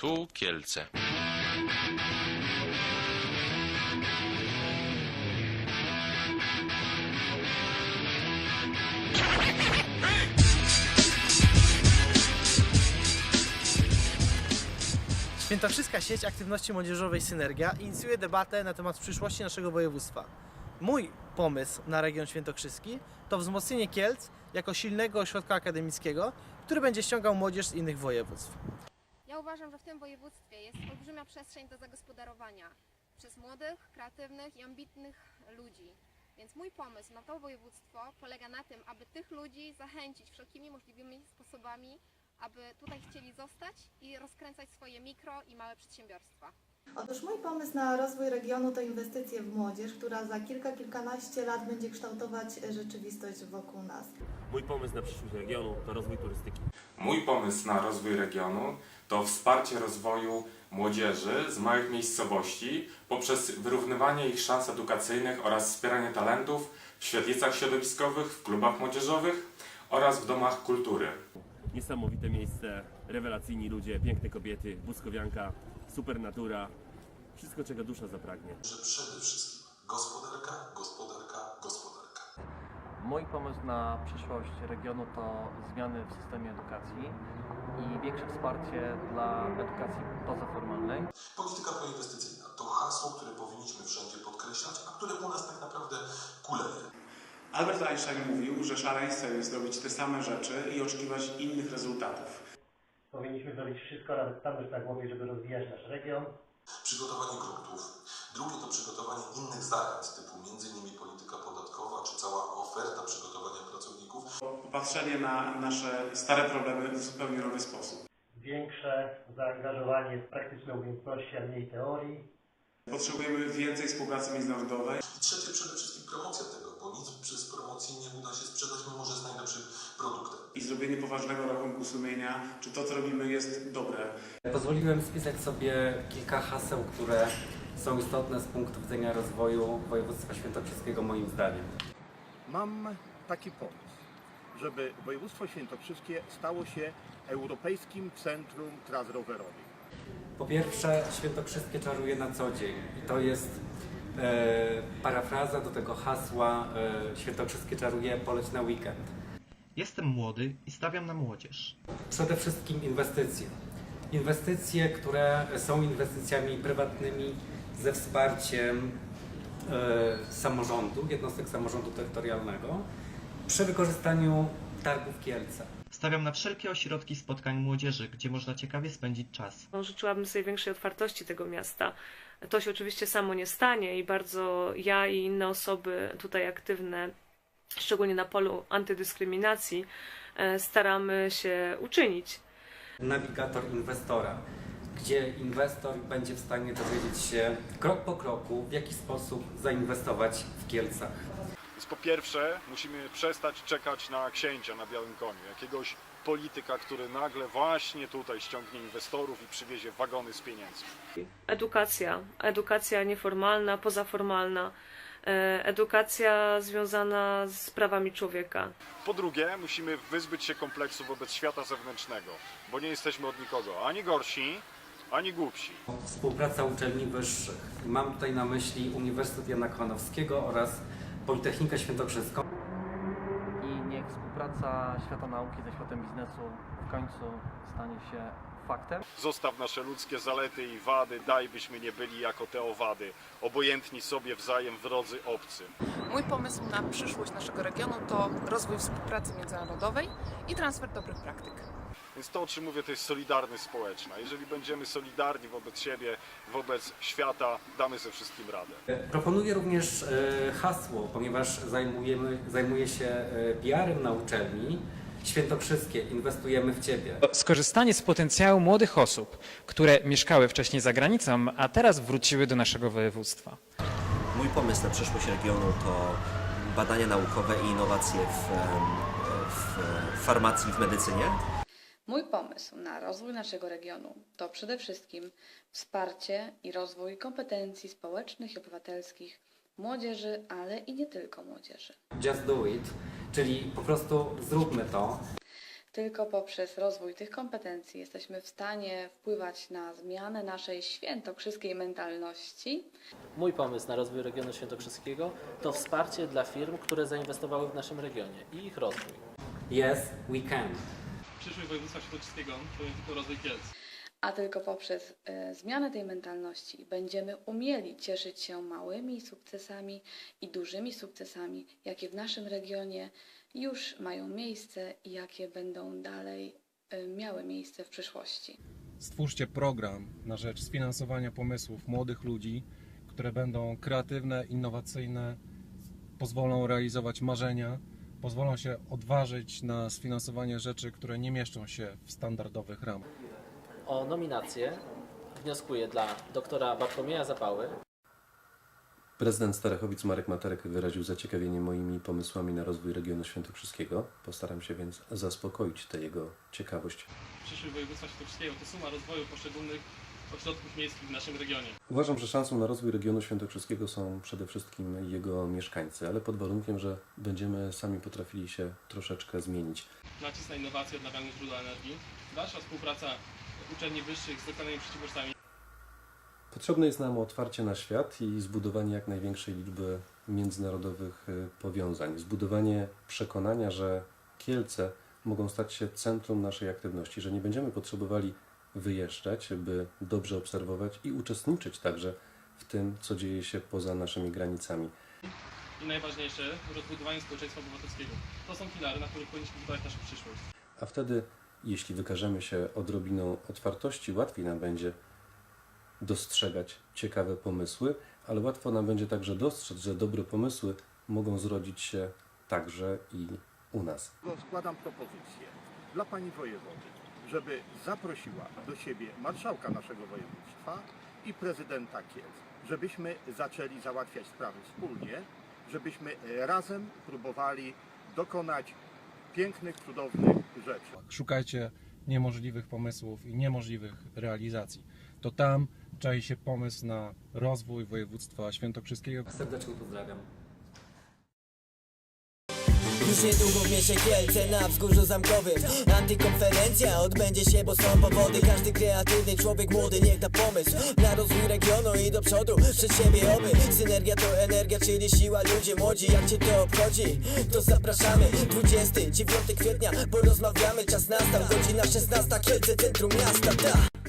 Tu Kielce. Świętokrzyska sieć aktywności młodzieżowej Synergia inicjuje debatę na temat przyszłości naszego województwa. Mój pomysł na region świętokrzyski to wzmocnienie Kielc jako silnego ośrodka akademickiego, który będzie ściągał młodzież z innych województw. Uważam, że w tym województwie jest olbrzymia przestrzeń do zagospodarowania przez młodych, kreatywnych i ambitnych ludzi. Więc mój pomysł na to województwo polega na tym, aby tych ludzi zachęcić wszelkimi możliwymi sposobami, aby tutaj chcieli zostać i rozkręcać swoje mikro i małe przedsiębiorstwa. Otóż mój pomysł na rozwój regionu to inwestycje w młodzież, która za kilka, kilkanaście lat będzie kształtować rzeczywistość wokół nas. Mój pomysł na przyszłość regionu to rozwój turystyki. Mój pomysł na rozwój regionu to wsparcie rozwoju młodzieży z małych miejscowości poprzez wyrównywanie ich szans edukacyjnych oraz wspieranie talentów w świetlicach środowiskowych, w klubach młodzieżowych oraz w domach kultury. Niesamowite miejsce, rewelacyjni ludzie, piękne kobiety, błyskowianka, super natura. Wszystko, czego dusza zapragnie. że przede wszystkim gospodarka, gospodarka, gospodarka. Mój pomysł na przyszłość regionu to zmiany w systemie edukacji i większe wsparcie dla edukacji pozaformalnej. Polityka proinwestycyjna to hasło, które powinniśmy wszędzie podkreślać, a które u nas tak naprawdę kuleje. Albert Einstein mówił, że szaleństwem jest robić te same rzeczy i oczekiwać innych rezultatów. Powinniśmy zrobić wszystko, nawet stanąć na głowie, żeby rozwijać nasz region. Przygotowanie gruntów. Drugie to przygotowanie innych zachęt, typu m.in. polityka podatkowa, czy cała oferta przygotowania pracowników. Popatrzenie na nasze stare problemy w zupełnie nowy sposób. Większe zaangażowanie w praktyczne umiejętności, a mniej teorii. Potrzebujemy więcej współpracy międzynarodowej. I trzecie przede wszystkim promocja tego, bo nic przez promocję nie uda się I zrobienie poważnego rachunku sumienia, czy to, co robimy, jest dobre. Pozwoliłem spisać sobie kilka haseł, które są istotne z punktu widzenia rozwoju województwa świętokrzyskiego moim zdaniem. Mam taki pomysł, żeby województwo świętokrzyskie stało się europejskim centrum tras rowerowych. Po pierwsze, świętokrzyskie czaruje na co dzień i to jest e, parafraza do tego hasła e, świętokrzyskie czaruje poleć na weekend. Jestem młody i stawiam na młodzież. Przede wszystkim inwestycje. Inwestycje, które są inwestycjami prywatnymi ze wsparciem e, samorządu, jednostek samorządu terytorialnego przy wykorzystaniu targów Kielce. Stawiam na wszelkie ośrodki spotkań młodzieży, gdzie można ciekawie spędzić czas. Życzyłabym sobie większej otwartości tego miasta. To się oczywiście samo nie stanie i bardzo ja i inne osoby tutaj aktywne, szczególnie na polu antydyskryminacji, e, staramy się uczynić. Nawigator inwestora, gdzie inwestor będzie w stanie dowiedzieć się krok po kroku, w jaki sposób zainwestować w Kielcach. Więc po pierwsze musimy przestać czekać na księcia na białym koniu, jakiegoś polityka, który nagle właśnie tutaj ściągnie inwestorów i przywiezie wagony z pieniędzmi. Edukacja, edukacja nieformalna, pozaformalna, edukacja związana z prawami człowieka. Po drugie musimy wyzbyć się kompleksu wobec świata zewnętrznego, bo nie jesteśmy od nikogo ani gorsi, ani głupsi. Współpraca uczelni wyższych. Mam tutaj na myśli Uniwersytet Jana Kochanowskiego oraz Politechnikę Świętokrzyską. I niech współpraca świata nauki ze światem biznesu w końcu stanie się faktem. Zostaw nasze ludzkie zalety i wady, daj byśmy nie byli jako te owady, obojętni sobie wzajem wrodzy obcy. Mój pomysł na przyszłość naszego regionu to rozwój współpracy międzynarodowej i transfer dobrych praktyk. Więc to, o czym mówię, to jest solidarność społeczna. Jeżeli będziemy solidarni wobec siebie, wobec świata, damy ze wszystkim radę. Proponuję również e, hasło, ponieważ zajmujemy, zajmuję się e, PR-em na uczelni. Świętokrzyskie, inwestujemy w Ciebie. Skorzystanie z potencjału młodych osób, które mieszkały wcześniej za granicą, a teraz wróciły do naszego województwa. Mój pomysł na przyszłość regionu to badania naukowe i innowacje w, w farmacji, w medycynie. Mój pomysł na rozwój naszego regionu to przede wszystkim wsparcie i rozwój kompetencji społecznych i obywatelskich młodzieży, ale i nie tylko młodzieży. Just do it, czyli po prostu zróbmy to. Tylko poprzez rozwój tych kompetencji jesteśmy w stanie wpływać na zmianę naszej świętokrzyskiej mentalności. Mój pomysł na rozwój regionu świętokrzyskiego to wsparcie dla firm, które zainwestowały w naszym regionie i ich rozwój. Yes, we can. Przyszłość województwa świętokrzyskiego to nie tylko rozwój Kielc. A tylko poprzez e, zmianę tej mentalności będziemy umieli cieszyć się małymi sukcesami i dużymi sukcesami, jakie w naszym regionie już mają miejsce i jakie będą dalej e, miały miejsce w przyszłości. Stwórzcie program na rzecz sfinansowania pomysłów młodych ludzi, które będą kreatywne, innowacyjne, pozwolą realizować marzenia, pozwolą się odważyć na sfinansowanie rzeczy, które nie mieszczą się w standardowych ramach. O nominację wnioskuję dla doktora Bartłomieja Zapały, Prezydent Starachowic Marek Materek wyraził zaciekawienie moimi pomysłami na rozwój regionu świętokrzyskiego. Postaram się więc zaspokoić tę jego ciekawość. Przyszłość województwa świętokrzyskiego to suma rozwoju poszczególnych ośrodków miejskich w naszym regionie. Uważam, że szansą na rozwój regionu świętokrzyskiego są przede wszystkim jego mieszkańcy, ale pod warunkiem, że będziemy sami potrafili się troszeczkę zmienić. Nacisk na innowacje odnawialnych źródeł energii, dalsza współpraca uczelni wyższych z lokalnymi przedsiębiorstwami. Potrzebne jest nam otwarcie na świat i zbudowanie jak największej liczby międzynarodowych y, powiązań. Zbudowanie przekonania, że Kielce mogą stać się centrum naszej aktywności, że nie będziemy potrzebowali wyjeżdżać, by dobrze obserwować i uczestniczyć także w tym, co dzieje się poza naszymi granicami. I najważniejsze, rozbudowanie społeczeństwa obywatelskiego. To są filary, na których powinniśmy budować naszą przyszłość. A wtedy, jeśli wykażemy się odrobiną otwartości, łatwiej nam będzie dostrzegać ciekawe pomysły, ale łatwo nam będzie także dostrzec, że dobre pomysły mogą zrodzić się także i u nas. Składam propozycję dla pani wojewody, żeby zaprosiła do siebie marszałka naszego województwa i prezydenta Kielc, żebyśmy zaczęli załatwiać sprawy wspólnie, żebyśmy razem próbowali dokonać pięknych, cudownych rzeczy. Szukajcie niemożliwych pomysłów i niemożliwych realizacji. To tam czai się pomysł na rozwój województwa świętokrzyskiego. Serdecznie pozdrawiam. Już niedługo w mieście Kielce na wzgórzu zamkowym. Antykonferencja odbędzie się, bo są powody. Każdy kreatywny człowiek młody niech da pomysł Na rozwój regionu i do przodu przed siebie oby. Synergia to energia, czyli siła. Ludzie młodzi Jak cię to obchodzi, to zapraszamy. 29 kwietnia, porozmawiamy. Czas nastał, godzina 16 Kielce, centrum miasta, tak